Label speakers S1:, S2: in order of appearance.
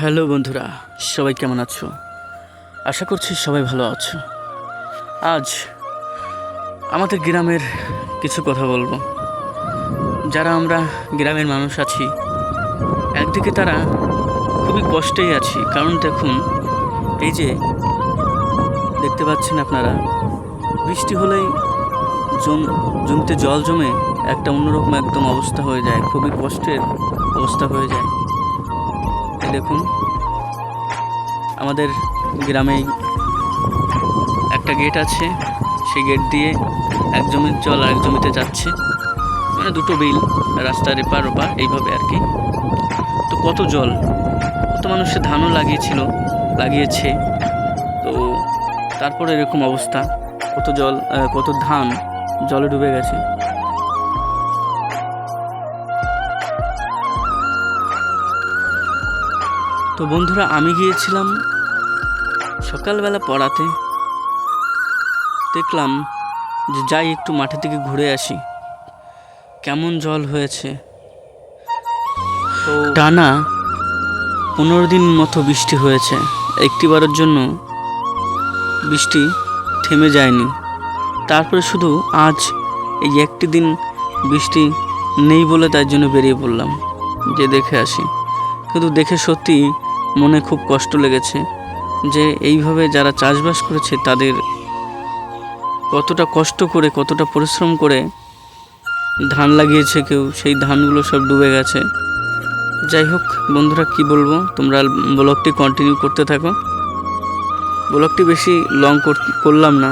S1: Hello বন্ধুরা, সবাই কেমন আছো? আশা করছি সবাই ভালো আছো। আজ আমাদের গ্রামের কিছু কথা বলব। যারা আমরা গ্রামের মানুষ আছি, একদিকে তারা খুবই কষ্টেই আছি। কারণ দেখুন, এই যে দেখতে পাচ্ছেন আপনারা, বৃষ্টি হলেই জম, জমিতে জল জমে একটা অন্যরকম একদম অবস্থা হয়ে যায়। খুবই কষ্টের অবস্থা হয়ে যায়। দেখুন। আমাদের গ্রামে একটা গেট আছে। সেই গেট দিয়ে এক জমির জল আরেক জমিতে যাচ্ছে। মানে দুটো বিল রাস্তার এপার ওপার, এইভাবে আর কি। তো কত জল? কত মানুষের ধানও লাগিয়েছিল, লাগিয়েছে। তো তারপরে এরকম অবস্থা। কত জল কত ধান জলে ডুবে গেছে। তো বন্ধুরা, আমি গিয়েছিলাম সকালবেলা পড়াতে। দেখলাম যে যাই একটু মাঠে থেকে ঘুরে আসি। কেমন জল হয়েছে। টানা পনেরো দিন মতো বৃষ্টি হয়েছে। একটিবারের জন্য বৃষ্টি থেমে যায়নি। তারপরে শুধু আজ এই একটি দিন বৃষ্টি নেই বলে তার জন্য বেরিয়ে পড়লাম। যে দেখে আসি। কিন্তু দেখে সত্যি মনে খুব কষ্ট লেগেছে যে এইভাবে যারা চাষবাস করেছে তাদের কতটা কষ্ট করে, কতটা পরিশ্রম করে ধান লাগিয়েছে কেউ, সেই ধানগুলো সব ডুবে গেছে। যাই হোক, বন্ধুরা, কি বলব? তোমরা ব্লগটি কন্টিনিউ করতে থাকো। ব্লগটি বেশি লং করলাম না।